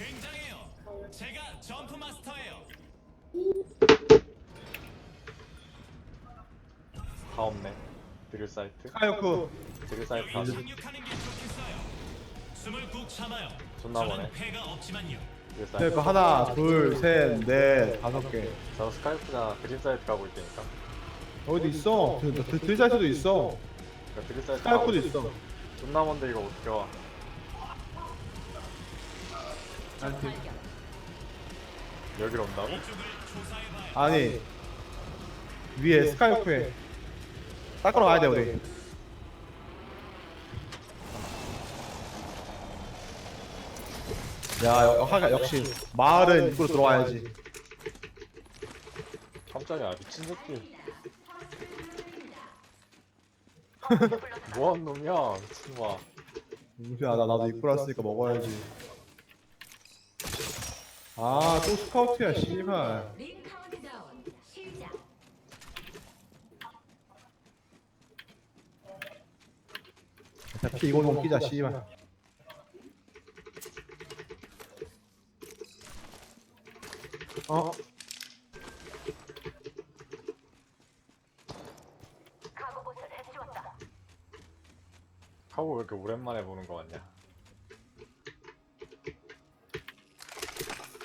굉장해요. 제가 점프 마스터예요. 다 없네. 드릴 사이트. 카요쿠 드릴 사이트 다. 착륙하는 게 좋겠어요. 숨을 꾹 참아요. 존나 저는 머네. 패가 없지만요. 드릴 사이트. 그러니까 하나 둘셋넷 다섯 개 저 스카이프나 드릴 사이트 가고 있다니까. 어디 있어 들사이트도 있어 그러니까 드릴 사이트 가고 있어 존나 먼데 이거 어떻게 와? 여기로 온다고? 아니 위에 스카이프에 닦으러 가야 돼 우리 야 여- 하가 역시 마을은 입구로 들어와야지 깜짝이야 미친 새끼. 뭐한 놈이야 미친놈아. 야, 나, 나도 입구로 왔으니까 먹어야지. 아, 또 스카우트야, 씨발. 링 카운트다운 시작. 자, P20 끼자, 씨발. 어? 해치웠다. 하고 왜 이렇게 오랜만에 보는 거 같냐?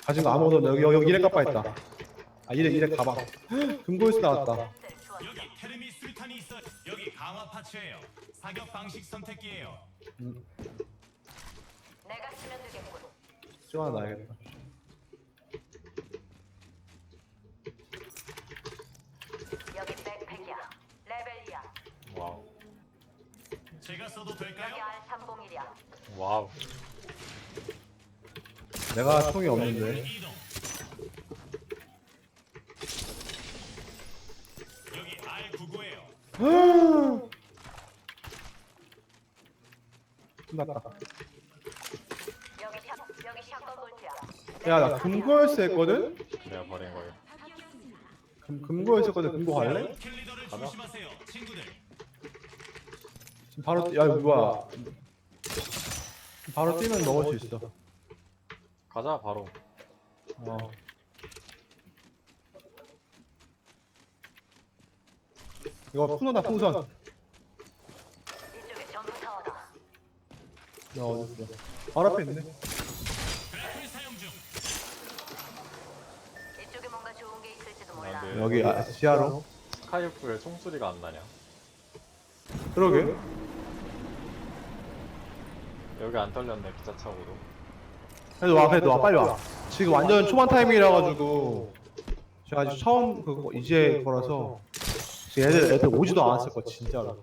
가진 거 아무것도. 여기, 여기, 이래 깜빡했다. 아, 이래, 이래 가방. 금고에서 나왔다. 여기 테르미 수류탄이 있어요. 여기 강화 파츠예요. 사격 방식 선택기예요. 내가 쓰면 되겠군. 좀 하나 놔야겠다. 여기 백팩이야. 레벨이야. 와우. 제가 써도 여기 될까요? R301이야. 와우. 내가 총이 없는데. 이동. 여기 R99예요. 끝났다. 야, 나 금고에서 했거든? 내가 버린 거예요. 금, 금고에서 했거든. 금고 갈래? 가자. 지금 바로, 뛰- 야, 이거 뭐야. 바로 뛰면 먹을 수 있어. 가자 바로. 어. 이거 풍선다 풍선. 이쪽에 전부 타워다. 야 어디 있어? 바로 앞에 있네. 그래플 사용 중. 이쪽에 뭔가 좋은 게 있을지도 몰라. 아, 네. 여기 아, 지하로. 스카이프에 총소리가 안 나냐? 그러게. 여기 안 털렸네 기차차고도. 그래도 와 그래도 와 빨리 와. 지금 완전 초반 타이밍이라 가지고 제가 아직 처음 그거 이제 거라서 지금 애들 애들 오지도 않았을 거 진짜로.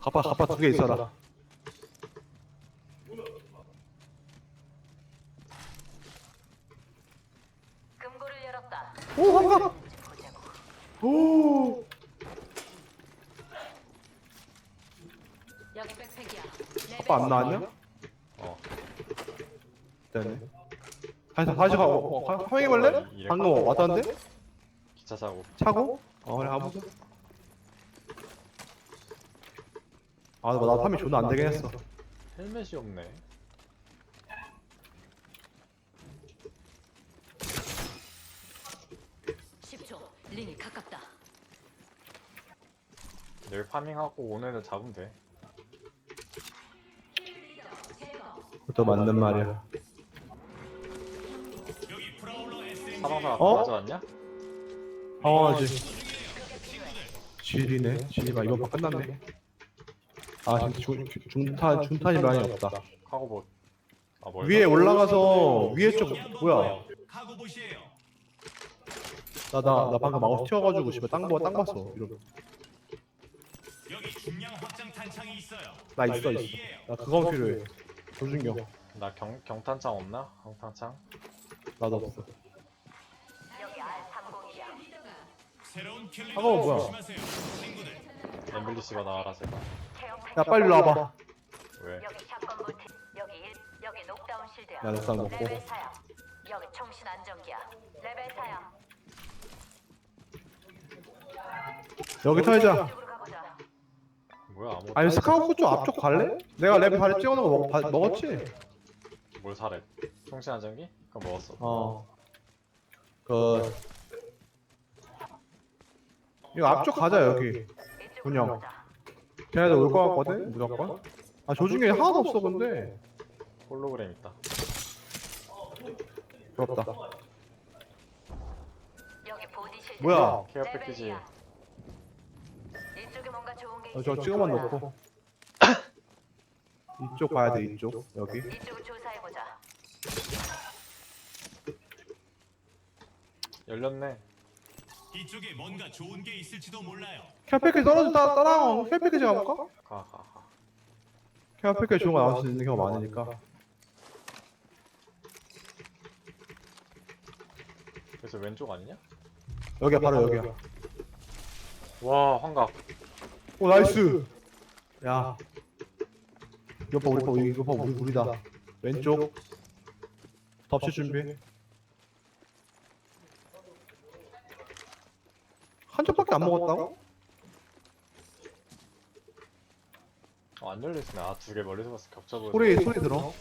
가빠 가빠 두 개 있어라. 금고를 열었다. 오 한가. 보자고. 오. 여기 백팩이야. 가빠 안 나왔냐? 어. 네네. 다시 다시 가. 어, 어, 화- 화행해 볼래? 방금 왔다는데? 기차차고. 차고? 어 그래 가보자 아나 탐이 존나 안 되긴 했어 헬멧이 없네. 십 10초. 링이 가깝다. 내일 파밍하고 오늘은 잡으면 돼. 그것도 맞는 말이야 사방사가 어? 가져왔냐? 당황하지 질이네 질이가 이번 판 끝났네 아 진짜 중, 중- 중탄 중탄이 많이 없다 뭐. 아 뭘? 위에 올라가서 위에 쪽 뭐야. 나 나 나 방금 마우스 튀어가지고 집에 땅, 봐- 땅 봤어 이러면 여기 중량 확장 탄창이 있어요. 나 있어 있어. 나 그건 필요해 조준경 나 경 경탄창 없나? 경탄창? 나도 없어 하고 뭐야? 엠블리 씨가 나와라 제발. 야 빨리 일로 와봐 왜? 여기 샷건. 여기 1. 여기 녹다운 실드야. 야, 녹다운 먹고. 레벨 4야. 여기 총신 안정기야. 레벨 4야. 여기 털자 이쪽으로 가보자. 뭐야 아무. 아니 스카우트 쪽 앞쪽 갈래? 내가 레벨 발에 찍어놓은 거 먹, 바- 먹었지? 뭘 사래? 통신 안정기? 그거 먹었어. 어 그 이거 앞쪽 가자 여기. 가보자. 걔네들 올 것 같거든 무조건 아 조준경이 하나도 없어 근데 홀로그램 있다. 부럽다 여기 보디 실드. 뭐야 케어 패키지. 레벨이야. 이쪽에 뭔가 좋은 게 어, 있을 저 찍어만 거야. 놓고 이쪽 가야 돼 이쪽 여기 이쪽을 조사해 보자. 열렸네. 이쪽에 뭔가 좋은 게 있을지도 몰라요. 케어 패키지 떨어져 따, 따라와 케어 패키지 가볼까? 가, 가, 가. 패키지 좋은 거 나올 수 있는 경우가 많으니까 그래서 왼쪽 아니냐? 여기야 바로 여기야 와, 환각. 오 나이스 야 이거 봐 우리 봐 이거 봐 우리 우리다 왼쪽 덮칠 준비 한 쪽밖에 안 먹었다고? 어, 안 열렸으네. 아, 두 개 멀리서 봤을 때 겹쳐 보여. 소리 소리 들어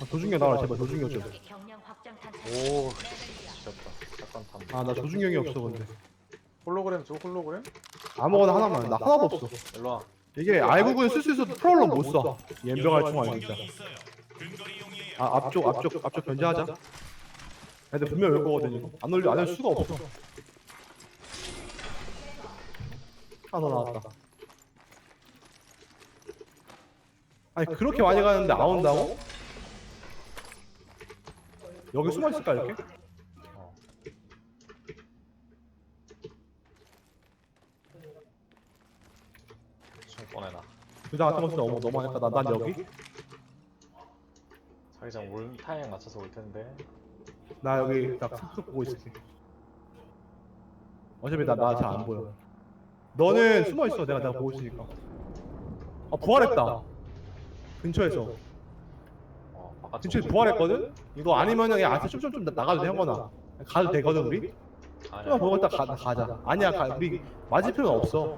아, 조준경 나와 제발 조준경 좀. 여기 경량 확장 탄창. 오, 지쳤다. 잠깐 탐. 아나 조준경이 없어 근데. 홀로그램 줘, 홀로그램? 아무거나 하나만 나 하나도 없어. 일로 와. 이게 알고는 쓸 수 있어도 프롤로 못 써. 연병할 총 여기 아니니까. 공격이 있어요. 근거리용이에요. 아 앞쪽 앞쪽 앞쪽 견제하자. 애들 분명 올 거거든 이거. 안 올려 안올 수가 없어. 하나 더 나왔다. 아니 그렇게 많이 가는데 안 온다고? 여기 숨어 있을까 이렇게? 꺼내놔. 부장 같은 거 너무 너무 하니까 난, 난 여기. 자기장 올 타이밍 맞춰서 올 텐데. 나 여기 딱 툭툭 보고 있을게. 어차피 나 나 잘 안 보여. 너는 숨어 있어. 내가 내가 보고 있으니까. 아 부활했다. 근처에서. 어, 바깥쪽. 근처에 부활했거든. 이거 아니면은 그냥 앞에 좀좀 좀 나가도 돼 형거나. 가도 되거든 우리. 아니야. 좀만 보고 딱 가, 가자. 아니야 가, 우리 맞을 필요는 없어.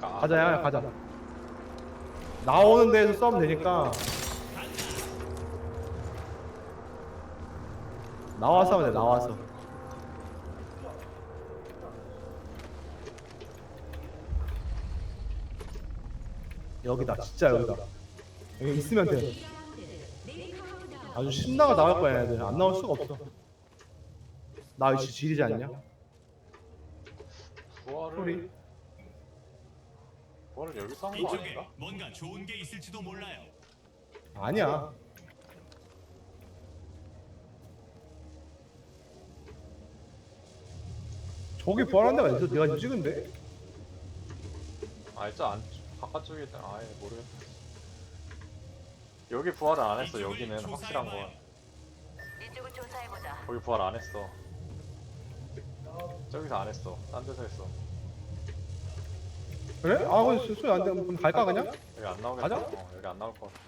가자 야 가자. 나오는 데에서 싸우면 되니까. 나와서 하면 돼 나와서. 여기다 진짜 여기다. 여기 있으면 돼. 아주 신나가 나올 거야 얘들. 안 나올 수가 없어. 나 이씨 지리지 않냐? 소리. 부활을 여기서 한거 이쪽에 아닌가? 뭔가 좋은 게 있을지도 몰라요. 아니야. 저기 부활한 데가 있어. 내가 지금 찍은데? 아 일단 안 바깥쪽에 있다. 아예 모르겠다. 여기 부활을 안 했어. 이쪽을 여기는 조사해봐요. 확실한 건. 이쪽을 조사해 보자. 거기 부활 안 했어. 저기서 안 했어. 딴 데서 했어. 그래? 아, 소- 소리 안 돼. 그럼 갈까 그냥? 여기 안 나오겠다. 가자. 어, 여기 안 나올 거 같아.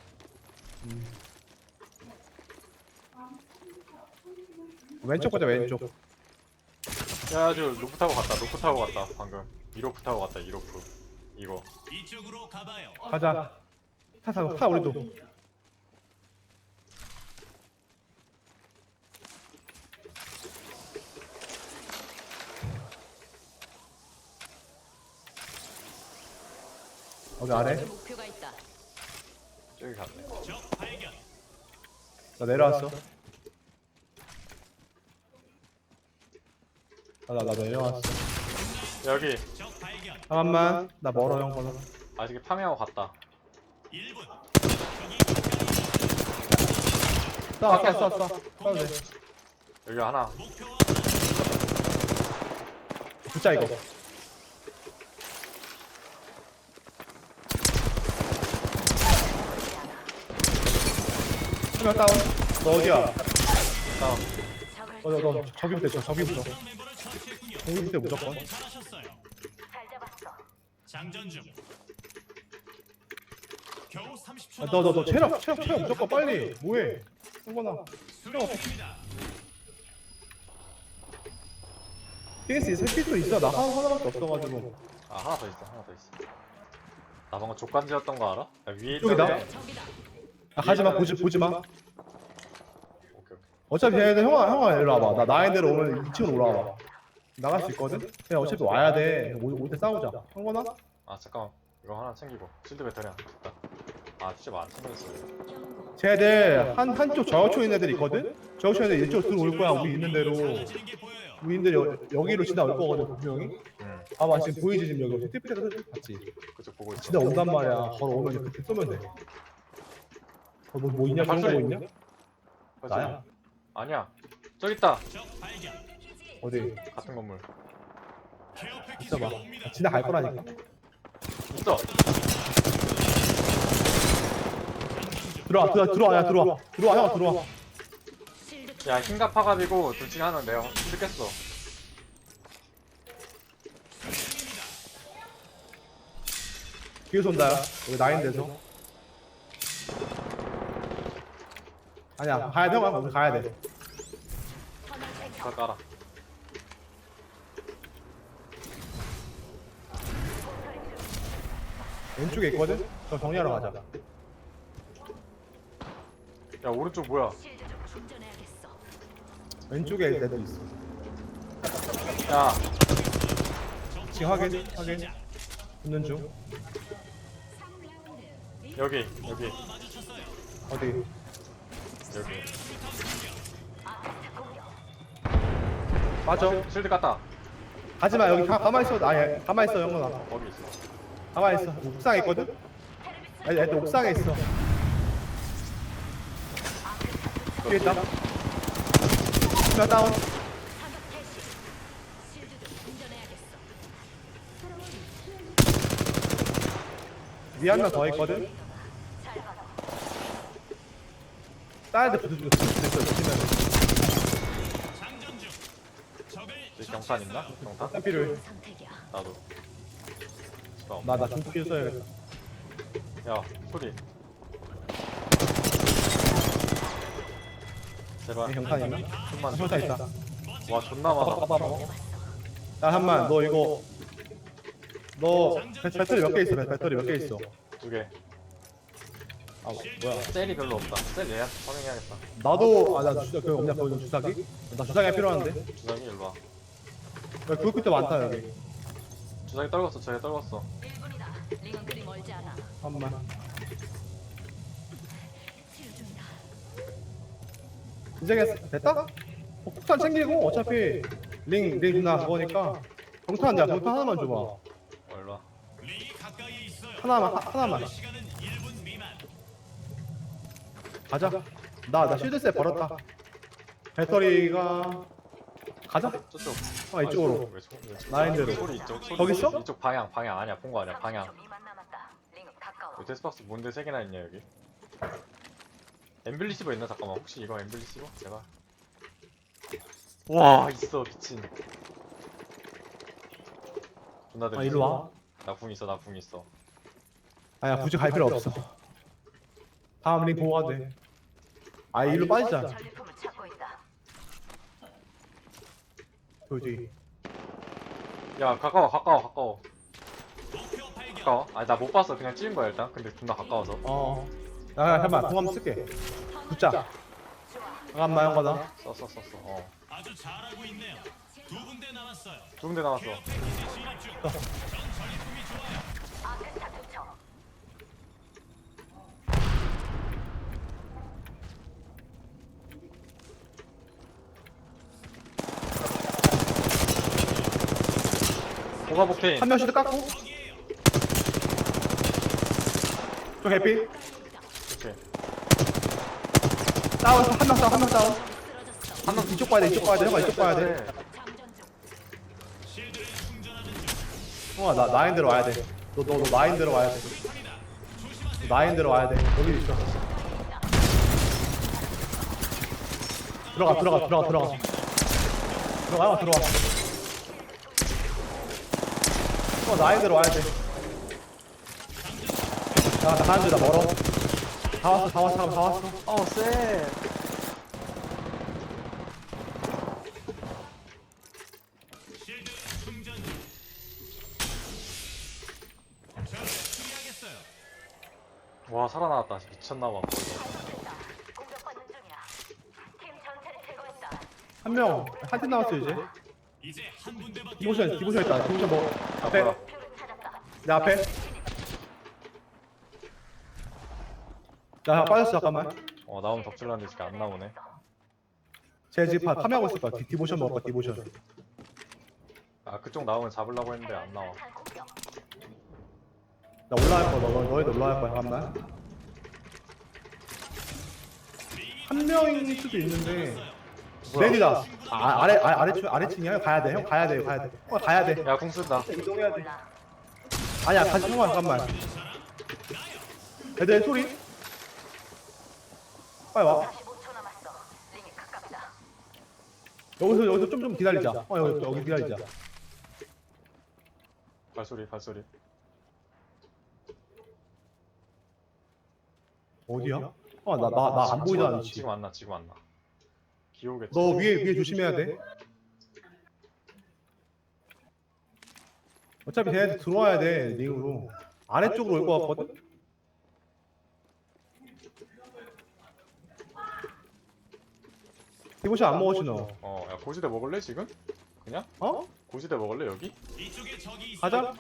왼쪽 보자 왼쪽. 야, 저 루프 타고 갔다. 루프 타고 갔다. 방금. 이로프 타고 갔다. 이로프. 이거. 이쪽으로 가봐요. 가자. 타, 타, 타 우리도. 여기 아래? 목표가 있다. 저기 갔네. 나 내려왔어. 아, 나, 나 내려왔어. 여기. 잠깐만. 나 멀어, 형, 걸어. 아직 파밍하고 갔다. 1분. 싸, 싸, 싸, 싸. 싸도 돼. 여기 하나. 붙자, 이거. 한명 다운. 너 어디야? 다운. 어, 너, 너, 저기부터, 저, 저기부터. 적 멤버를 처치했군요. 저기부터 무조건. 장전 중. 겨우 30초. 아, 너, 너, 너, 체력, 체력, 체력 무조건 빨리. 뭐해? 형거나. 수리했습니다. 핑스 새끼도 있어 나 하나 하나밖에 없어가지고 아 하나 더 있어 하나 더 있어 나 방금 족간지였던 거 알아? 야, 위에 여기다? 있던데 아 가지마 보지 보지마. 오케이 오케이. 어차피 얘네들 형아 형아 일로 와봐. 나 나인대로 오면 2층으로 올라와봐. 나갈 수 있거든? 그냥 어차피 와야 돼올 때 싸우자. 형거나? 아 잠깐만. 이거 하나 챙기고. 실드 배터리 하나 됐다. 아 진짜 뭐안 챙겼어 쟤들 한 한쪽 저우초 있는 애들 있거든? 저우초 있는 애들 이쪽 들어올 거야 우리 있는 대로. 우리들 여, 여기로 지나올 거거든 분명히? 응. 봐봐 지금 보이지 지금 여기. 티피테도 봤지? 그쪽 보고 있어. 지나 온단 말이야. 걸어오면 그때 쏘면 돼. 어, 뭐, 뭐 있냐? 좋은 거 있냐? 나야? 아니야. 저기 있다. 어디? 같은 건물. 있어봐. 옵니다. 지나갈 거라니까. 있어. 들어와 들어와 들어와 야 들어와. 들어와. 형 들어와. 야 흰갑 파가지고 둘 중에 하나는 내가 깼어. 뒤에서 온다. 여기 나인 데서 아니야 가야 돼 우리 가야 돼. 다 깔아 왼쪽에 있거든? 저 정리하러 가자. 야 오른쪽 뭐야? 실드 좀 충전해야겠어. 왼쪽에 애도 있어. 야. 지금 확인 확인. 붙는 중. 여기 여기. 어디 여기 맞아 실드 깠다. 가지마 여기 가, 가만히 있어 아예 가만히 있어 영훈아. 거기 있어. 가만히 있어. 옥상에 있거든? 애들, 애들 옥상에 있어. 뒤에 있다. 하나 다운. 위에 명더 있거든? 잘 봐라. 데 붙어주고 됐어. 적을 여기 경탄? 딱 필요해. 선택이야. 나도. 나나 중투 써야겠다 야 소리. 제발. 이 경탄 있나? 좀만. 경탄 있다. 와 존나 많아. 봐봐 봐봐 야 한만 너 이거. 너 배, 배터리 몇 개 있어? 배, 배터리 몇 개 있어? 두 개 아 뭐야 셀이 별로 없다 셀 얘한테 선행해야겠다 나도 아 나 주사 그 없냐 그 주사기? 나 주사기가 필요한데 주사기 일로 와 야 그거 그때 많다 여기 주사기 떨궜어 저기 떨궜어 1분이다. 링은 그리 멀지 않아. 한만 중이다. 이제 됐다? 어, 폭탄 챙기고 어차피 링, 링 누나 그거니까 경탄 야 경탄 하나만 줘봐 어, 일로 와. 하나만 하, 하나만 가자. 나나 쉴드셋 버렸다. 배터리가 가자. 저쪽. 아 이쪽으로. 소리 이쪽 소리 거기 있어? 이쪽 방향 방향 아니야. 본 거 아니야. 방향. 30초 미만 남았다. 링은 가까워. 여기 데스박스 뭔데 세 개나 있냐 여기? 엠블리시버 있나? 잠깐만. 혹시 이거 엠블리시버? 제발. 와. 있어. 미친. 존나 아 일로 와. 나궁 있어. 나궁 있어. 아야 굳이 갈 필요 없어. 다음 링돼 아 일로 빠지자 전리품을 찾고 있다. 저기 야 가까워 가까워 가까워. 가까워 아니 나 못 봤어 그냥 찍은 거야 일단 근데 존나 가까워서 어 야, 잠깐만, 공 한번 쓸게. 붙자. 잠깐만, 형거다. 썼어 썼어 어두 아주 잘하고 있네요. 두 군데 남았어요. 군데 남았어 케어 패키지 진입 중. 전 전리품이 좋아요. 아크스타 투척. 고가복테인 한 명씩 깎고. 저 해피. 오케이 다운, 한명 다운, 한명 다운. 쓰러졌어. 한명 이쪽 봐야 돼, 이쪽 봐야 돼, 형아, 이쪽 봐야 돼. 형아, 나, 나인대로 와야 돼. 너, 너, 너 나인대로 와야 돼. 너 나인대로 와야 돼. 여기 있어. 들어가, 들어가, 들어가, 들어가. 들어가, 들어가. 어, 나이 들어 와야 돼. 야, 나 가는 줄다 멀어. 다 왔어, 다 왔어, 다 왔어. 어, 쎄. 와 살아나왔다 미쳤나봐 한 명, 한 팀 나왔어, 이제. 디모션 디모션 있다. 디모션 뭐 앞에 찾았다. 내 앞에? 야 빠졌어 잠깐만. 어 나오면 덕질라는데 지금 안 나오네. 쟤 지금 파- 파밍하고 있을 거야. 디- 디모션 먹을 거야 디모션. 아 그쪽 나오면 잡으려고 했는데 안 나와. 나 올라갈 거야 너, 너, 너희도 올라갈 거야 잠깐만. 한 명일 수도 있는데? 레디다 아, 아래 아래 아래층 아래층이야? 가야 돼 형? 가야 돼 가야 돼. 어, 가야 돼. 야 궁 쓴다. 이동해야 돼. 아니야 가지 형아 잠깐만. 애들 소리? 빨리 와. 45초 남았어. 링이 가깝다. 여기서 여기서 좀 좀 기다리자. 어 여기 여기 기다리자. 발소리 발소리. 어디야? 어나나 나 안 보이잖아 위치 지금. 안나? 지금 안 나 기오겠지 너 위에 위에 조심해야 돼 어차피 쟤네들 들어와야 돼 링으로 아래쪽으로 올 것 같거든? 디모시 안 먹었지 너 어 야 고지대 먹을래 지금? 그냥? 어? 고지대 먹을래 여기? 이쪽에 적이 있어. 가자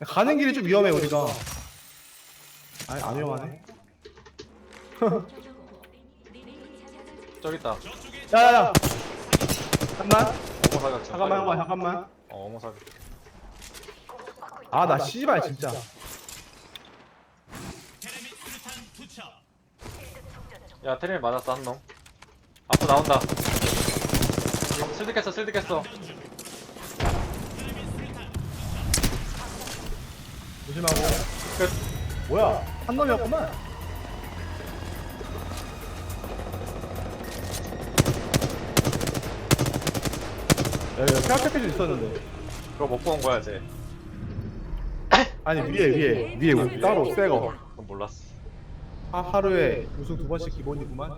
가는 길이 좀 위험해 우리가 아니 안 위험하네 저기 있다. 야야야. 잠깐만. 어머 사격 잠깐만 형아 잠깐만 어 어머 사격. 아 나 씨발 진짜. 야 테레미 맞았어 한 놈. 앞으로 나온다. 실드 깼어 실드 깼어. 조심하고. 끝. 뭐야? 한 놈이었구만 여기 페어 패키지 있었는데. 그거 먹고 온 거야 쟤 아니 위에 위에. 위에 따로 새거. 그건 몰랐어. 하, 하루에 우승 두 번씩 기본이구만